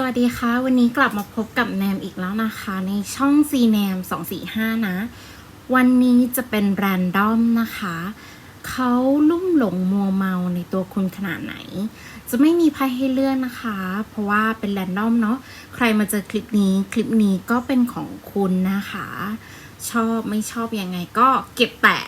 สวัสดีค่ะ วันนี้กลับมาพบกับแนมอีกแล้วนะคะ ในช่อง C แนม245 นะ วันนี้จะเป็นแรนดอมนะคะ เขาลุ่มหลงมัวเมาในตัวคุณขนาดไหน จะไม่มีไพ่ให้เลื่อกนะคะ เพราะว่าเป็นแรนดอมเนาะใครมาเจอคลิปนี้คลิปนี้ก็เป็นของคุณนะคะ ชอบไม่ชอบยังไงก็เก็บแตะ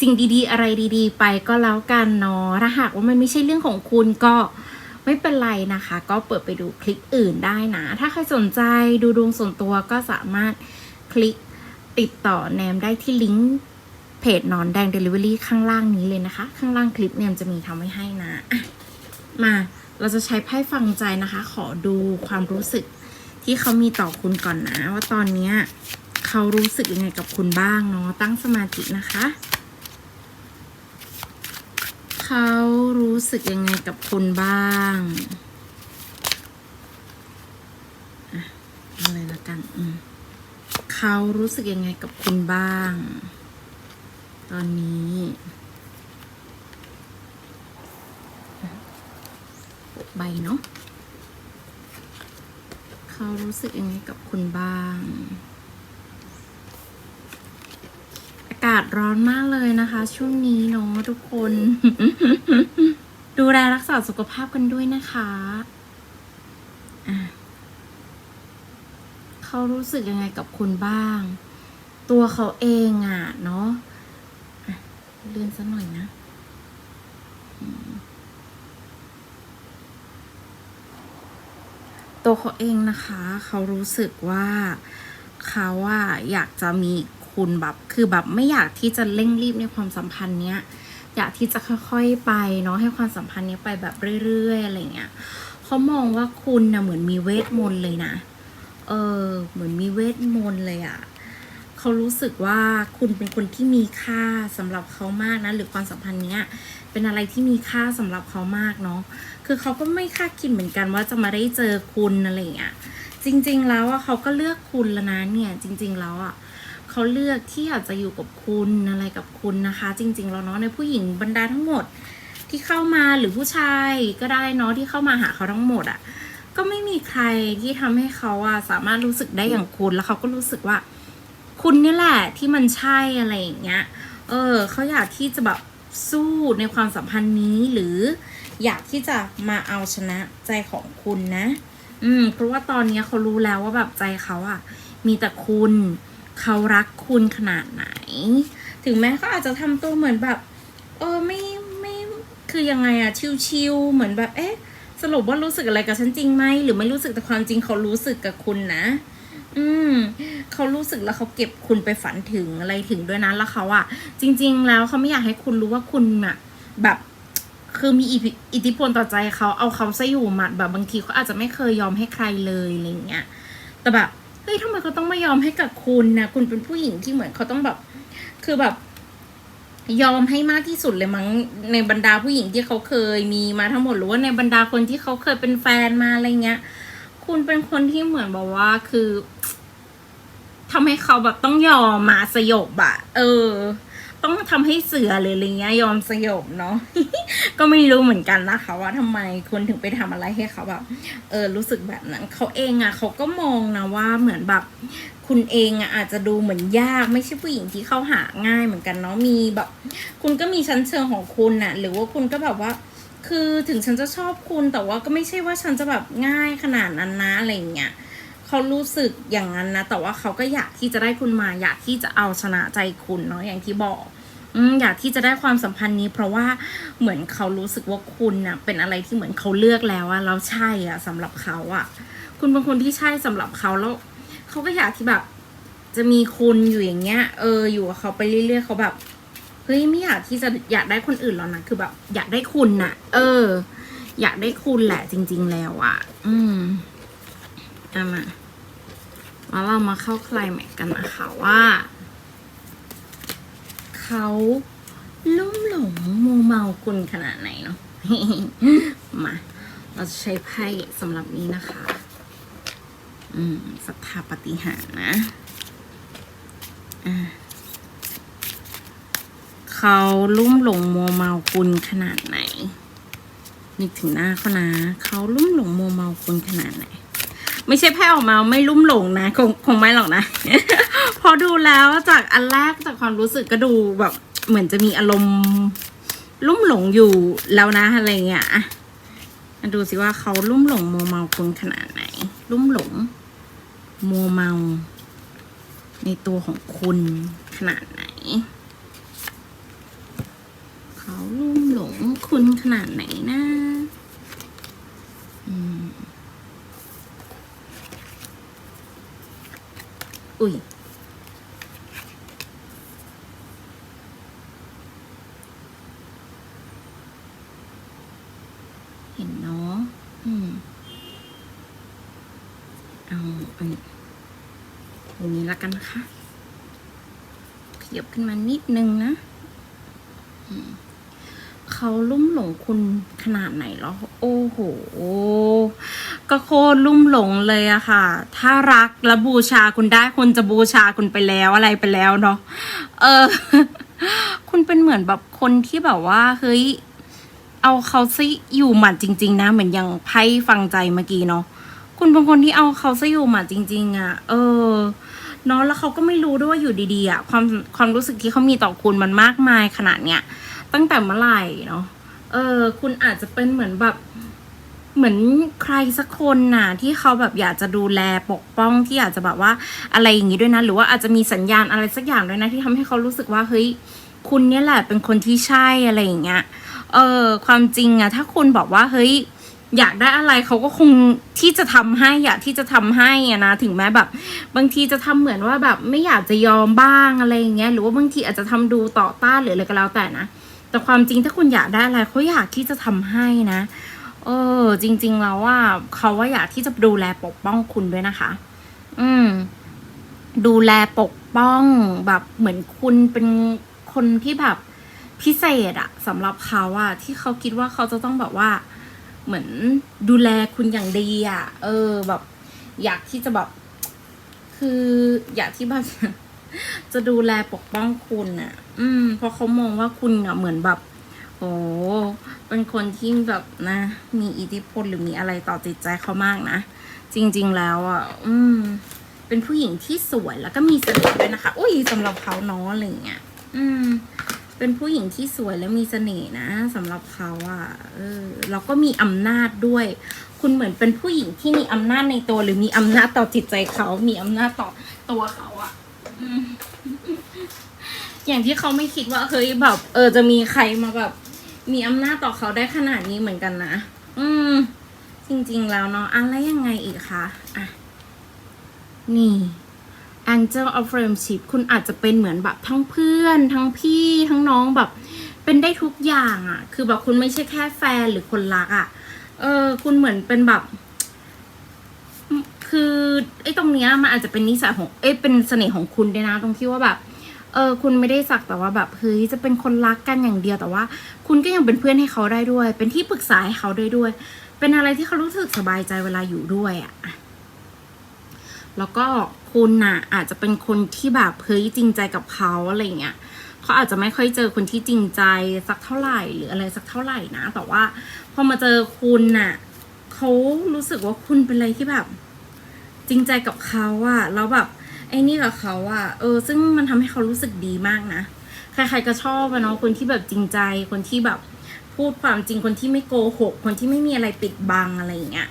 สิ่งดีๆ อะไรดีๆ ไปก็แล้วกันเนาะถ้าหากว่ามันไม่ใช่เรื่องของคุณก็ ไม่เป็นไรนะคะ ก็เปิดไปดูคลิปอื่นได้นะ ถ้าใครสนใจดูดวงส่วนตัวก็สามารถคลิกติดต่อแนมได้ที่ลิงก์เพจนอนแดง Delivery ข้างล่างนี้เลยนะคะ ข้างล่างคลิปแนมจะมีทำไว้ให้นะะมาเราจะใช้ไพ่ฟังใจนะคะ ขอดูความรู้สึกที่เขามีต่อคุณก่อนนะ ว่าตอนนี้เขารู้สึกยังไงกับคุณบ้างเนาะตั้งสมาธินะคะ เขารู้สึกยังไงกับคุณบ้างอะเอาเละกันเขารู้สึกยังไงกับคุณบ้าง ตอนนี้ใบเนาะเขารู้สึกยังไงกับคุณบ้าง อากาศร้อนมากเลยนะคะ ช่วงนี้เนาะทุกคน ดูแลรักษาสุขภาพกันด้วยนะคะะเขารู้สึกยังไงกับคุณบ้าง ตัวเขาเองอะ่ะ เนาะะเลื่อนสักหน่อยนะตัวเขาเองนะคะ เขารู้สึกว่าเขาอะอยากจะมี คุณแบบคือแบบไม่อยากที่จะเร่งรีบในความสัมพันธ์เนี้ยอยากที่จะค่อยๆไปเนาะให้ความสัมพันธ์เนี้ยไปแบบเรื่อยๆอะไรเงี้ยเขามองว่าคุณนะเหมือนมีเวทมนต์เลยนะเออเหมือนมีเวทมนต์เลยอะ่ะเขารู้สึกว่าคุณเป็นคนที่มีค่าสำหรับเขามากนะหรือความสัมพันธ์เนี้ยเป็นอะไรที่มีค่าสำหรับเขามากเนาะคือเขาก็ไม่คาดคิดเหมือนกันว่าจะมาได้เจอคุณอะไรเงี้ยจริง ๆ แล้วอะเขาก็เลือกคุณแล้วนะเนี่ยจริง ๆ แล้วอะ เขาเลือกที่อยากจะอยู่กับคุณอะไรกับคุณนะคะ จริง ๆ แล้วเนาะในผู้หญิงบรรดาทั้งหมดที่เข้ามาหรือผู้ชายก็ได้เนาะที่เข้ามาหาเขาทั้งหมดอะก็ไม่มีใครที่ทำให้เขาอะสามารถรู้สึกได้อย่างคุณแล้วเขาก็รู้สึกว่า คุณนี่แหละที่มันใช่อะไรอย่างเงี้ย เออเขาอยากที่จะแบบสู้ในความสัมพันธ์นี้หรืออยากที่จะมาเอาชนะใจของคุณนะ อืมเพราะว่าตอนเนี้ยเขารู้แล้วว่าแบบใจเขาอะมีแต่คุณ เขารักคุณขนาดไหน ถึงแม้เขาอาจจะทำตัวเหมือนแบบ เออไม่ไม่คือยังไงอะชิวๆเหมือนแบบเอ๊ะสรุปว่ารู้สึกอะไรกับฉันจริงไหมหรือไม่รู้สึกแต่ความจริงเขารู้สึกกับคุณนะ อืมเขารู้สึกแล้วเขาเก็บคุณไปฝันถึงอะไรถึงด้วยนะแล้วเขาอะจริง ๆ แล้วเขาไม่อยากให้คุณรู้ว่าคุณอะแบบคือมีอิทธิอิทธิพลต่อใจเขาเอาเขาซะอยู่หมัดแบบบางทีเขาอาจจะไม่เคยยอมให้ใครเลยอะไรเงี้ยแต่แบบ เฮ้ยทำไมเขาต้องไม่ยอมให้กับคุณนะคุณเป็นผู้หญิงที่เหมือนเขาต้องแบบ คือแบบ ยอมให้มากที่สุดเลยมั้งในบรรดาผู้หญิงที่เขาเคยมีมาทั้งหมดหรือว่าในบรรดาคนที่เขาเคยเป็นแฟนมาอะไรเงี้ย คุณเป็นคนที่เหมือนบอกว่าคือทำให้เขาแบบต้องยอมมาสยบอะเออ ต้องทำให้เสือเลยอะไรเงี้ยยอมสยบเนาะก็ไม่รู้เหมือนกันนะคะ ว่าทำไมคุณถึงไปทำอะไรให้เขาแบบเออรู้สึกแบบนั้นเขาเองอะเขาก็มองนะว่าเหมือนแบบคุณเองอะอาจจะดูเหมือนยากไม่ใช่ผู้หญิงที่เข้าหาง่ายเหมือนกันเนาะมีแบบ คุณก็มีชั้นเชิงของคุณน่ะ หรือว่าคุณก็แบบว่าคือถึงฉันจะชอบคุณแต่ว่าก็ไม่ใช่ว่าฉันจะแบบง่ายขนาดนั้นนะอะไรเงี้ย เขารู้สึกอย่างนั้นนะ แต่ว่าเขาก็อยากที่จะได้คุณมา อยากที่จะเอาชนะใจคุณเนาะอย่างที่บอกอยากที่จะได้ความสัมพันธ์นี้ เพราะว่าเหมือนเขารู้สึกว่าคุณน่ะเป็นอะไรที่เหมือนเขาเลือกแล้วอะแล้วใช่อะสำหรับเขาอะคุณเป็นคนที่ใช่สำหรับเขาแล้วเขาก็อยากที่แบบ จะมีคุณอยู่อย่างเงี้ย เอออยู่กับเขาไปเรื่อยๆเขาแบบเฮ้ยไม่อยากที่จะอยากได้คนอื่นแล้วนะคือแบบ อยากได้คุณน่ะ เออ อยากได้คุณแหละจริง ๆ แล้วอะอืมเอามา แล้วเรามาเข้าใคลแม็กกันนะคะว่า เขาลุ่มหลงมัวเมาคุณขนาดไหนเนาะมา เราจะใช้ไพ่สำหรับนี้นะคะ อืมศรัทธาปฏิหารนะอ่าเขาลุ่มหลงมัวเมาคุณขนาดไหนนึกถึงหน้าเขานะ เขาลุ่มหลงมัวเมาคุณขนาดไหน ไม่ใช่แพ้ออกมาไม่ลุ่มหลงนะคงคงไม่หรอกนะ พอดูแล้วจากอันแรกจากความรู้สึกก็ดูแบบเหมือนจะมีอารมณ์ลุ่มหลงอยู่แล้วนะอะไรเงี้ยอะมาดูสิว่าเขาลุ่มหลงมัวเมาคุณขนาดไหน ลุ่มหลงมัวเมา ในตัวของคุณขนาดไหน เขาลุ่มหลงคุณขนาดไหนนะอืม อุ้ยเห็นเนาะอืมเอาอันอย่างนี้ละกันนะคะขยับขึ้นมานิดนึงนะ อืม เขาลุ่มหลงคุณขนาดไหนแล้วโอ้โห ก็โคตรลุ่มหลงเลยอะค่ะ ถ้ารักและบูชาคุณได้คุณจะบูชาคุณไปแล้วอะไรไปแล้วเนาะ เออ คุณเป็นเหมือนแบบคนที่แบบว่า เฮ้ย เอาเขาซิอยู่หมัดจริง ๆ นะ เหมือนอย่างไพ่ฟังใจเมื่อกี้เนาะ คุณเป็นคนที่เอาเขาซิอยู่หมัดจริง ๆอะเออเนาะแล้วเขาก็ไม่รู้ด้วยว่าอยู่ดีๆอะความความรู้สึกที่เขามีต่อคุณมันมากมายขนาดเนี้ย ตั้งแต่เมื่อไหร่เนาะเออ คุณอาจจะเป็นเหมือนแบบเหมือนใครสักคนน่ะที่เขาแบบอยากจะดูแลปกป้องที่อยากจะแบบว่าอะไรอย่างนี้ด้วยนะ หรือว่าอาจจะมีสัญญาณอะไรสักอย่างด้วยนะ ที่ทำให้เขารู้สึกว่าเฮ้ยคุณเนี่ยแหละเป็นคนที่ใช่อะไรอย่างเงี้ยเออความจริงอะถ้าคุณบอกว่าเฮ้ยอยากได้อะไรเขาก็คงที่จะทำให้อยากที่จะทำให้อะนะถึงแม้แบบ บางทีจะทำเหมือนว่าแบบไม่อยากจะยอมบ้างอะไรอย่างเงี้ยหรือว่าบางทีอาจจะทำดูต่อต้านหรืออะไรก็แล้วแต่นะ แต่ความจริงถ้าคุณอยากได้อะไรเขาอยากที่จะทำให้นะ เออ จริง ๆ แล้วว่าเขาว่าอยากที่จะดูแลปกป้องคุณด้วยนะคะ อืม ดูแลปกป้องแบบเหมือนคุณเป็นคนที่แบบพิเศษอะสำหรับเขาอะที่เขาคิดว่าเขาจะต้องแบบว่า เหมือนดูแลคุณอย่างดีอะเออ แบบ อยากที่จะแบบ คืออยากที่แบบ จะดูแลปกป้องคุณอะอืม เพราะเขามองว่าคุณอะเหมือนแบบ โอ้เป็นคนที่แบบนะ มีอิทธิพลหรือมีอะไรต่อจิตใจเขามากนะ จริง ๆ แล้วอะ อืม เป็นผู้หญิงที่สวยแล้วก็มีเสน่ห์ด้วยนะคะ อุ้ยสำหรับเขาเนาะอะไรอย่างเงี้ย อืม เป็นผู้หญิงที่สวยและมีเสน่ห์นะสำหรับเขาอะ เออ แล้วก็มีอำนาจด้วยคุณเหมือนเป็นผู้หญิงที่มีอำนาจในตัวหรือมีอำนาจต่อจิตใจเขา มีอำนาจต่อตัวเขาอะ อย่างที่เขาไม่คิดว่าเฮ้ยแบบ เออจะมีใครมาแบบ มีอำนาจต่อเขาได้ขนาดนี้เหมือนกันนะ อืม จริง ๆ แล้วเนาะอะไรยังไงอีกคะอะ นี่ Angel of Friendship คุณอาจจะเป็นเหมือนแบบทั้งเพื่อน ทั้งพี่ทั้งน้องแบบ เป็นได้ทุกอย่างอะ่ะ คือแบบคุณไม่ใช่แค่แฟนหรือคนรักอะ่ะ เออ คุณเหมือนเป็นแบบ ตรงเนี้ยมันอาจจะเป็นนิสัยของเอ้ยเป็นเสน่ห์ของคุณด้วยนะ ตรงที่ว่าแบบเออคุณไม่ได้สักแต่ว่าแบบเฮ้ยจะเป็นคนรักกันอย่างเดียวแต่ว่า คุณก็ยังเป็นเพื่อนให้เขาได้ด้วย เป็นที่ปรึกษาให้เขาได้ด้วย เป็นอะไรที่เขารู้สึกสบายใจเวลาอยู่ด้วยอะ่ะแล้วก็คุณน่ะอาจจะเป็นคนที่แบบเฮ้ยจริงใจกับเขาอะไรเงี้ยเขาอาจจะไม่ค่อยเจอคนที่จริงใจสักเท่าไหร่หรืออะไรสักเท่าไหร่นะแต่ว่าพอมาเจอคุณน่ะเขารู้สึกว่าคุณเป็นอะไรที่แบบ ริงใจกับเขาอะแล้วแบบไอ้นี่กับเขาอะเออ ซึ่งมันทำให้เขารู้สึกดีมากนะ ใครๆก็ชอบอะเนาะคนที่แบบจริงใจ คนที่แบบพูดความจริง คนที่ไม่โกหก คนที่ไม่มีอะไรปิดบังอะไรอย่างเงี้ย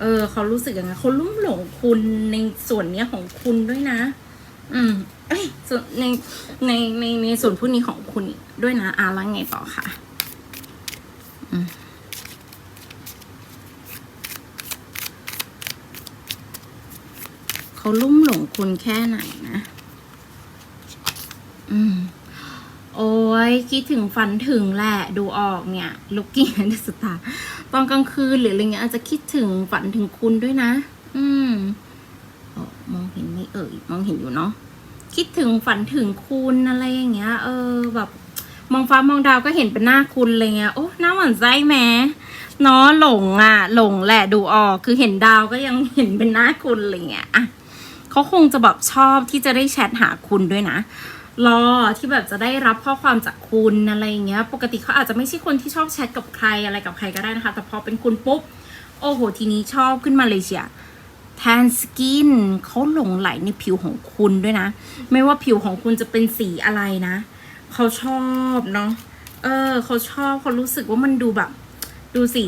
เออ เขารู้สึกอย่างไงเขาลุ่มหลงคุณในส่วนเนี้ยของคุณด้วยนะ อืมเอ้ยส่วนในในในในส่วนพวกนี้ของคุณด้วยนะอะแล้วไงต่อค่ะ อืม เขาลุ่มหลงคุณแค่ไหนนะ อืม โอ้ยคิดถึงฝันถึงแหละ ดูออกเนี่ยลุกกี้ในสตาตอนกลางคืนหรืออะไรเงี้ยอาจจะคิดถึงฝันถึงคุณด้วยนะ อืมอมองเห็นไหมเอ่ย มองเห็นอยู่เนาะ คิดถึงฝันถึงคุณอะไรอย่างเงี้ย เออแบบมองฟ้ามองดาวก็เห็นเป็นหน้าคุณอะไรเงี้ย โอ้หน้าหวานไส้แม้เนาะหลงอะ หลงแหละดูออก คือเห็นดาวก็ยังเห็นเป็นหน้าคุณอะไรเงี้ยอะ เขาคงจะแบบชอบที่จะได้แชทหาคุณด้วยนะ รอที่แบบจะได้รับข้อความจากคุณอะไรอย่างเงี้ย ปกติเขาอาจจะไม่ใช่คนที่ชอบแชทกับใครอะไรกับใครก็ได้นะคะ แต่พอเป็นคุณปุ๊บ โอ้โห ทีนี้ชอบขึ้นมาเลยเชียแถ tan skin เขาหลงไหลในผิวของคุณด้วยนะ ไม่ว่าผิวของคุณจะเป็นสีอะไรนะเขาชอบเนาะ เออเขาชอบเขารู้สึกว่ามันดูแบบ ดูสิ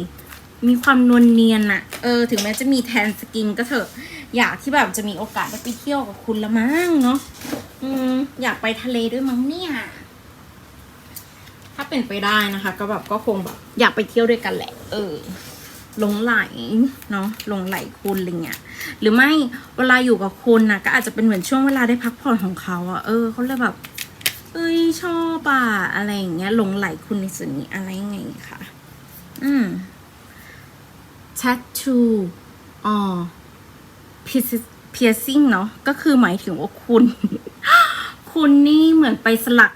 มีความนวลเนียนอะเออ ถึงแม้จะมีแทนสกินก็เถอะ อยากที่แบบจะมีโอกาสได้ไปเที่ยวกับคุณละมั้งเนาะอืมอยากไปทะเลด้วยมั้งเนี่ย ถ้าเป็นไปได้นะคะ ก็แบบก็คงแบบอยากไปเที่ยวด้วยกันแหละ เออหลงไหลเนาะหลงไหลคุณอะไรเงี้ยหรือไม่เวลาอยู่กับคุณนะก็อาจจะเป็นเหมือนช่วงเวลาได้พักผ่อนของเขาอะเออเขาเลยแบบ เอ้ยชอบอะอะไรอย่างเงี้ยหลงไหลคุณในส่วนนี้อะไรยังไงค่ะอืม tattoo อ๋อ piercing เนาะก็คือหมายถึงว่าคุณ คุณนี่เหมือนไปสลัก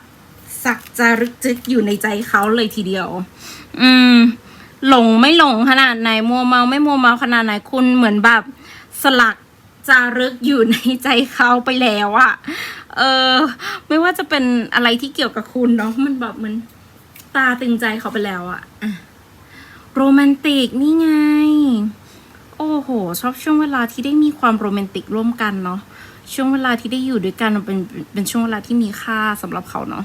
สักจารึกจึกอยู่ในใจเขาเลยทีเดียว อืม หลงไม่หลงขนาดไหนมัวเมาไม่มัวเมาขนาดไหนคุณเหมือนแบบสลักจารึกอยู่ในใจเขาไปแล้วอะเออ ไม่ว่าจะเป็นอะไรที่เกี่ยวกับคุณเนาะมันแบบมันตาตึงใจเขาไปแล้วอะอะโรแมนติกนี่ไง โอ้โห ชอบช่วงเวลาที่ได้มีความโรแมนติกร่วมกันเนาะช่วงเวลาที่ได้อยู่ด้วยกันเป็นเป็นช่วงเวลาที่มีค่าสำหรับเขาเนาะ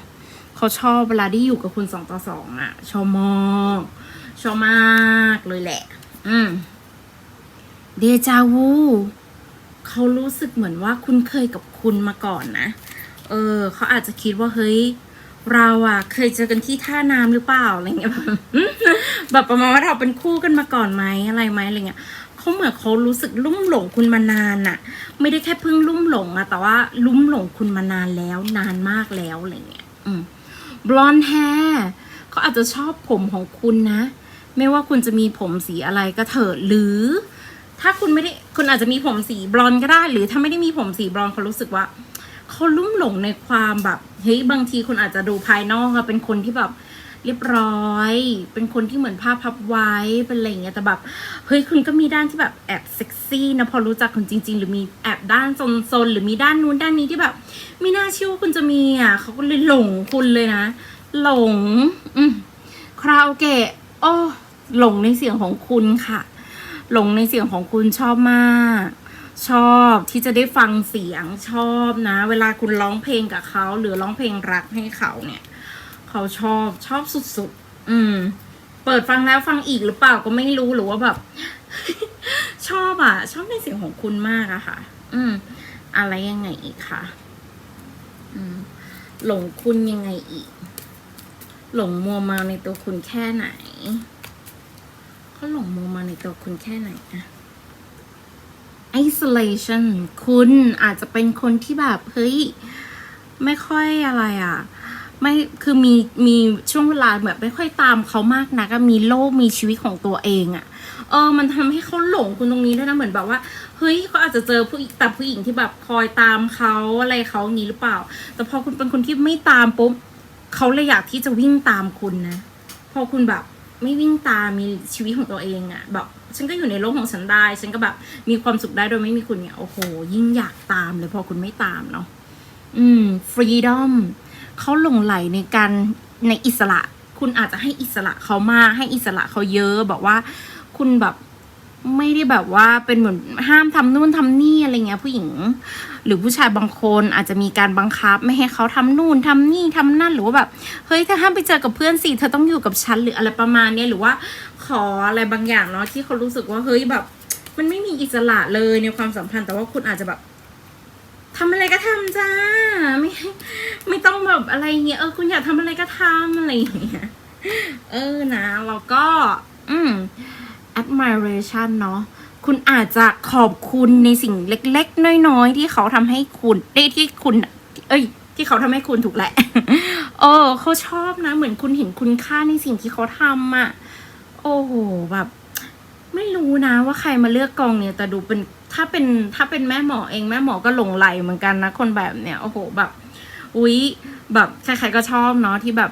เขาชอบเวลาได้อยู่กับคุณสองต่อสองอะชอบมากชอบมากเลยแหละ อืมเดจาวูเขารู้สึกเหมือนว่าคุ้นเคยกับคุณมาก่อนนะ เออ เขาอาจจะคิดว่าเฮ้ย เราอะเคยเจอกันที่ท่าน้ำหรือเปล่าอะไรเงี้ยแบบประมาณว่าเราเป็นคู่กันมาก่อนไหมอะไรไหมอะไรเงี้ย เขาเหมือนเขารู้สึกลุ่มหลงคุณมานานน่ะไม่ได้แค่เพิ่งลุ่มหลงอะแต่ว่าลุ่มหลงคุณมานานแล้ว นานมากแล้วอะไรเงี้ยอืมบลอนแฮร์เขาอาจจะชอบผมของคุณนะ ไม่ว่าคุณจะมีผมสีอะไรก็เถอะหรือ ถ้าคุณไม่ได้คุณอาจจะมีผมสีบลอนด์ก็ได้ หรือถ้าไม่ได้มีผมสีบลอนด์เขารู้สึกว่าเขาลุ่มหลงในความแบบเฮ้ยบางทีคุณอาจจะดูภายนอกอะเป็นคนที่แบบ เรียบร้อย เป็นคนที่เหมือนผ้าพับไว้ เป็นอะไรอย่างเงี้ย แต่แบบ เฮ้ย คุณก็มีด้านที่แบบแอบเซ็กซี่นะ พอรู้จักคุณจริง ๆ หรือมีแอบด้านโซนๆ หรือมีด้านนู้นด้านนี้ที่แบบ ไม่น่าเชื่อว่าคุณจะมีอะ เขาก็เลยหลงคุณเลยนะ หลง อืมคาราโอเกะ โอ้ หลงในเสียงของคุณค่ะ หลงในเสียงของคุณชอบมากชอบที่จะได้ฟังเสียงชอบนะ เวลาคุณร้องเพลงกับเขา หรือร้องเพลงรักให้เขาเนี่ย เขาชอบชอบสุดๆ อืม เปิดฟังแล้วฟังอีกหรือเปล่าก็ไม่รู้หรือว่าแบบ ชอบอะ ชอบในเสียงของคุณมากอะค่ะ อืม อะไรยังไงอีกคะอืม หลงคุณยังไงอีก หลงมัวเมาในตัวคุณแค่ไหนเขาหลงมัวเมาในตัวคุณแค่ไหนอะ isolation คุณอาจจะเป็นคนที่แบบ เฮ้ย ไม่ค่อยอะไรอะ ไม่คือมีมีช่วงเวลาแบบไม่ค่อยตามเขามากนะก็มีโลกมีชีวิตของตัวเองอะเออมันทำให้เขาหลงคุณตรงนี้ด้วยนะเหมือนแบบว่าเฮ้ยเขาอาจจะเจอผู้แต่ผู้หญิงที่แบบคอยตามเขาอะไรเขาอย่างนี้หรือเปล่า แต่พอคุณเป็นคนที่ไม่ตามปุ๊บเขาเลยอยากที่จะวิ่งตามคุณนะ พอคุณแบบไม่วิ่งตามมีชีวิตของตัวเองอะแบบฉันก็อยู่ในโลกของฉันได้ ฉันก็แบบมีความสุขได้โดยไม่มีคุณเนี่ยโอ้โห ยิ่งอยากตามเลยพอคุณไม่ตามเนาะอืมฟรีดอม เขาหลงไหลในการในอิสระ คุณอาจจะให้อิสระเขามากให้อิสระเขาเยอะบอกว่า คุณแบบไม่ได้แบบว่าเป็นเหมือนห้ามทำนู่นทำนี่อะไรเงี้ยผู้หญิง หรือผู้ชายบางคนอาจจะมีการบังคับ ไม่ให้เขาทำนู่นทำนี่ทำนั่นหรือว่าแบบเฮ้ยถ้าห้ามไปเจอกับเพื่อนสิเธอต้องอยู่กับฉันหรืออะไรประมาณเนี้ยหรือว่าขออะไรบางอย่างเนาะที่เขารู้สึกว่าเฮ้ยแบบ มันไม่มีอิสระเลยในความสัมพันธ์แต่ว่าคุณอาจจะแบบ ทำอะไรก็ทำจ้า ไม่ไม่ต้องแบบอะไรเงี้ยเออคุณอยากทำอะไรก็ทำอะไรอย่างเงี้ยเออนะแล้วก็ อืม admiration เนาะคุณอาจจะขอบคุณในสิ่งเล็ก ๆ น้อยๆที่เขาทำให้คุณได้ที่คุณ เอ้ย ที่เขาทำให้คุณถูกแหละเออเขาชอบนะ เหมือนคุณเห็นคุณค่าในสิ่งที่เขาทำอะ โอ้โหแบบ ไม่รู้นะว่าใครมาเลือกกองเนี่ย แต่ดูเป็นถ้าเป็นถ้าเป็นแม่หมอเองแม่หมอก็หลงไหลเหมือนกันนะ คนแบบเนี้ยโอ้โหแบบอุ๊ยแบบใครๆก็ชอบเนาะที่แบบ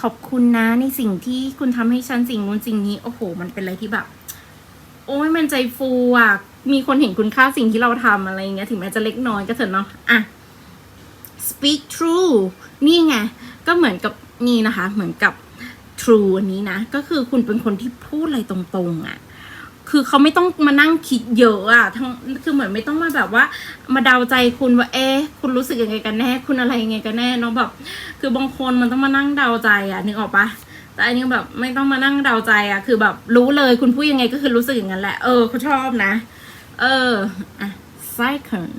ขอบคุณนะในสิ่งที่คุณทำให้ฉันสิ่งนู้นสิ่งนี้ โอ้โห มันเป็นอะไรที่แบบ โอ้ยมันใจฟูอะ มีคนเห็นคุณค่าสิ่งที่เราทำอะไรเงี้ยถึงแม้จะเล็กน้อยก็เถอะเนาะอะ speak true นี่ไง ก็เหมือนกับนี่นะคะ เหมือนกับ true อันนี้นะ ก็คือคุณเป็นคนที่พูดอะไรตรงๆอะ คือเขาไม่ต้องมานั่งคิดเยอะอะทั้งคือเหมือนไม่ต้องมาแบบว่า มาเดาใจคุณว่า เอ๊ะ คุณรู้สึกยังไงกันแน่ คุณอะไรยังไงกันแน่เนาะแบบ คือบางคนมันต้องมานั่งเดาใจอะนึกออกปะแต่อันนี้แบบไม่ต้องมานั่งเดาใจอะคือแบบรู้เลยคุณพูดยังไงก็คือรู้สึกอย่างนั้นแหละ เออเขาชอบนะ เอออะ cycle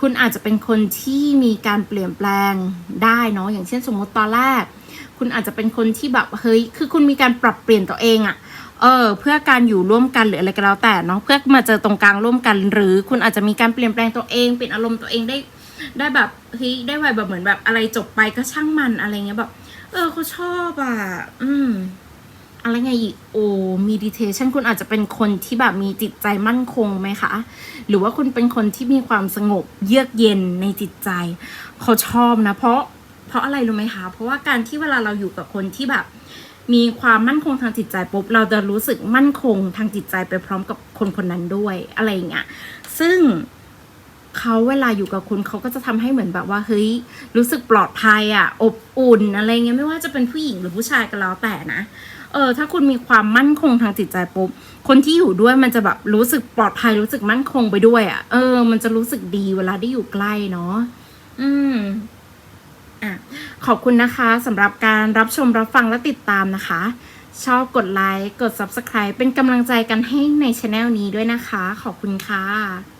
คุณอาจจะเป็นคนที่มีการเปลี่ยนแปลงได้เนาะอย่างเช่นสมมติตอนแรก คุณอาจจะเป็นคนที่แบบเฮ้ยคือคุณมีการปรับเปลี่ยนตัวเองอะ เออเพื่อการอยู่ร่วมกันหรืออะไรก็แล้วแต่เนาะเพื่อมาเจอตรงกลางร่วมกัน หรือคุณอาจจะมีการเปลี่ยนแปลงตัวเองเปลี่ยนอารมณ์ตัวเองได้ ได้แบบเฮ้ยได้ไวแบบเหมือนแบบอะไรจบไปก็ช่างมันอะไรเงี้ยแบบเออเขาชอบอะอืมอะไรไงอีกโอ้ meditation คุณอาจจะเป็นคนที่แบบมีจิตใจมั่นคงไหมคะ หรือว่าคุณเป็นคนที่มีความสงบเยือกเย็นในจิตใจเขาชอบนะ เพราะเพราะอะไรรู้ไหมคะ เพราะว่าการที่เวลาเราอยู่กับคนที่แบบ มีความมั่นคงทางจิตใจปุ๊บเราจะรู้สึกมั่นคงทางจิตใจไปพร้อมกับคนคนนั้นด้วยอะไรอย่างเงี้ยซึ่งเขาเวลาอยู่กับคุณเขาก็จะทำให้เหมือนแบบว่าเฮ้ยรู้สึกปลอดภัยอะอบอุ่นอะไรเงี้ยไม่ว่าจะเป็นผู้หญิงหรือผู้ชายก็แล้วแต่นะเออถ้าคุณมีความมั่นคงทางจิตใจปุ๊บคนที่อยู่ด้วยมันจะแบบรู้สึกปลอดภัยรู้สึกมั่นคงไปด้วยอะเออ มันจะรู้สึกดีเวลาได้อยู่ใกล้เนาะอืม อะขอบคุณนะคะสำหรับการรับชมรับฟังและติดตามนะคะ ชอบกดไลค์กด subscribe เป็นกำลังใจกันให้ในช anel นี้ด้วยนะคะ ขอบคุณค่ะ